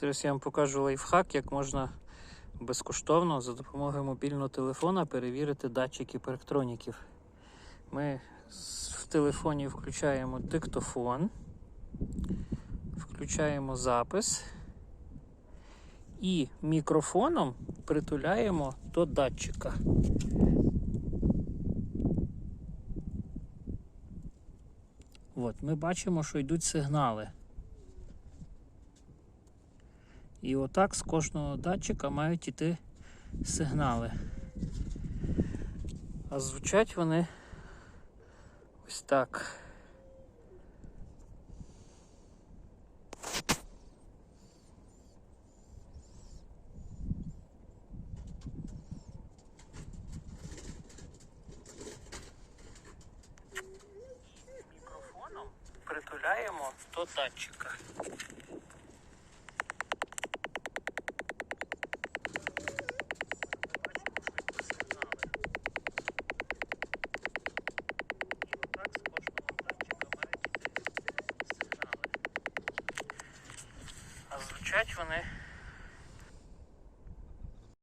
Зараз я вам покажу лайфхак, як можна безкоштовно за допомогою мобільного телефона перевірити датчики парктроніків. Ми в телефоні включаємо диктофон, включаємо запис і мікрофоном притуляємо до датчика. От, ми бачимо, що йдуть сигнали. І отак з кожного датчика мають іти сигнали. А звучать вони ось так. Мікрофоном притуляємо до датчика. Звучать вони